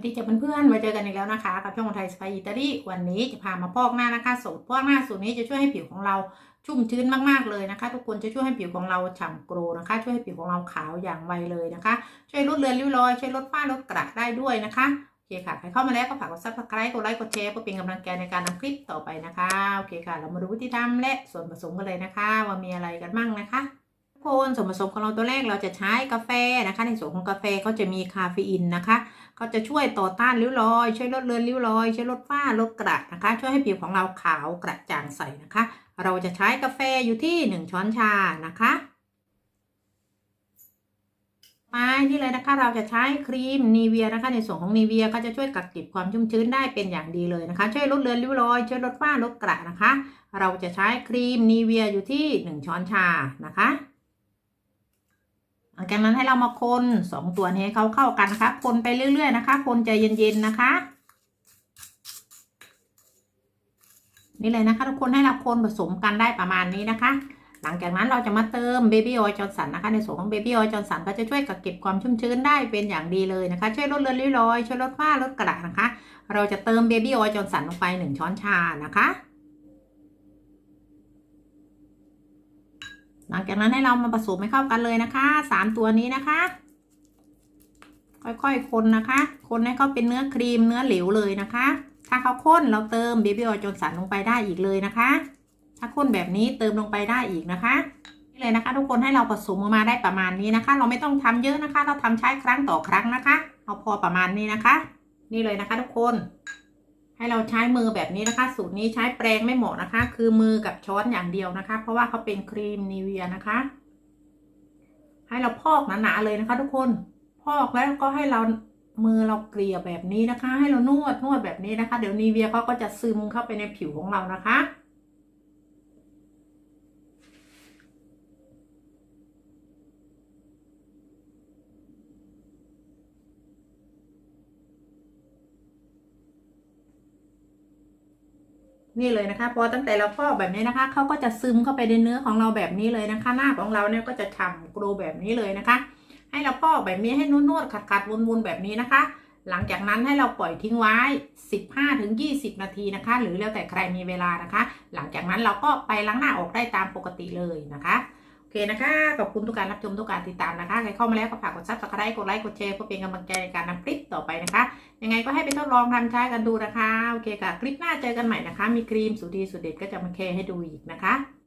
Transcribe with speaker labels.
Speaker 1: เพื่อนๆมาเจอกันอีกแล้วนะคะกับช่องไทยสไปอิตาลีวันนี้จะพามาพอกหน้านะคะสูตรพอกหน้าสูตรนี้จะช่วยให้ผิวของเราชุ่มชื้นมากๆเลยนะคะ ทุกคนจะช่วยให้ผิวของเราฉ่ำโกลนะคะ ช่วยให้ผิวของเราขาวอย่างไวเลยนะคะ ช่วยลดเลือนริ้วรอยช่วยลดฝ้าลดกระได้ด้วยนะคะโอเคค่ะใครเข้ามาแล้วก็ฝากกดซับสไครต์กดไลค์กดแชร์เพื่อเป็นกำลังใจในการทำคลิปต่อไปนะคะโอเคค่ะ เรามาดูวิธีทำและส่วนผสมกันเลยนะคะ ว่ามีอะไรกันบ้างนะคะ ทุกคนส่วนผสมของเราตัวแรกเราจะใช้กาแฟนะคะ ในส่วนของกาแฟเขาจะมีคาเฟอีนนะคะเขาจะช่วยต่อต้านริ้วรอย ช่วยลดเลือนริ้วรอย ช่วยลดฝ้าลดกระนะคะ ช่วยให้ผิวของเราขาวกระจ่างใสนะคะ เราจะใช้กาแฟอยู่ที่ 1 ช้อนชานะคะไปที่เลยนะคะเราจะใช้ครีมนีเวียนะคะ ในส่วนของนีเวียก็จะช่วยกักเก็บความชุ่มชื้นได้เป็นอย่างดีเลยนะคะ ช่วยลดเลือนริ้วรอย ช่วยลดฝ้าลดกระนะคะ เราจะใช้ครีมนีเวียอยู่ที่ 1 ช้อนชานะคะ หลังจากนั้นให้เรามาคนสองตัวนี้เขาเข้ากันนะคะ คนไปเรื่อย ๆ นะคะ คนใจเย็น ๆ นะคะ นี่เลยนะคะ ทุกคนให้เราคนผสมกันได้ประมาณนี้นะคะ หลังจากนั้นเราจะมาเติมเบบี้ออยล์จอร์สันนะคะ ในส่วนของเบบี้ออยล์จอร์สันก็จะช่วยกักเก็บความชุ่มชื้นได้เป็นอย่างดีเลยนะคะ ช่วยลดเลือนริ้วรอยช่วยลดฝ้าลดกระนะคะ เราจะเติมเบบี้ออยล์จอร์สันลงไปหนึ่งช้อนชานะคะ หลังจากนั้นให้เรามาผสมให้เข้ากันเลยนะคะสามตัวนี้นะคะ ค่อยๆคนนะคะ คนให้เขาเป็นเนื้อครีมเนื้อเหลวเลยนะคะ ถ้าเขาข้นเราเติมเบบี้ออยล์จนสันลงไปได้อีกเลยนะคะ ถ้าข้นแบบนี้เติมลงไปได้อีกนะคะนี่เลยนะคะ ทุกคนให้เราผสมออกมาได้ประมาณนี้นะคะ เราไม่ต้องทำเยอะนะคะ เราทำใช้ครั้งต่อครั้งนะคะ เอาพอประมาณนี้นะคะ นี่เลยนะคะ ทุกคน ให้เราใช้มือแบบนี้นะคะ สูตรนี้ใช้แปรงไม่เหมาะนะคะ คือมือกับช้อนอย่างเดียวนะคะ เพราะว่าเขาเป็นครีมนีเวียนะคะ ให้เราพอกหนาๆเลยนะคะ ทุกคนพอกแล้วก็ให้เรามือเราเกลี่ยแบบนี้นะคะ ให้เรานวดนวดแบบนี้นะคะ เดี๋ยวนีเวียเขาก็จะซึมเข้าไปในผิวของเรานะคะ นี่เลยนะคะ พอตั้งแต่เราพอกแบบนี้นะคะเขาก็จะซึมเข้าไปในเนื้อของเราแบบนี้เลยนะคะ หน้าของเราเนี่ยก็จะฉ่ำกรูแบบนี้เลยนะคะ ให้เราพอกแบบนี้ให้นวดๆขัดๆวนๆแบบนี้นะคะ หลังจากนั้นให้เราปล่อยทิ้งไว้ 15-20 นาทีนะคะ หรือแล้วแต่ใครมีเวลานะคะ หลังจากนั้นเราก็ไปล้างหน้าออกได้ตามปกติเลยนะคะ โอเคนะคะ ขอบคุณทุกการรับชมทุกการติดตามนะคะ ใครเข้ามาแล้วก็ฝากกดซับสไครต์กดไลค์ กดแชร์เพื่อเป็นกำลังใจในการนำคลิปต่อไปนะคะ ยังไงก็ให้ไปทดลองทำใช้กันดูนะคะ โอเคค่ะ คลิปหน้าเจอกันใหม่นะคะ มีครีมสูตรดีสูตรเด็ดก็จะมาแชร์ให้ดูอีกนะคะ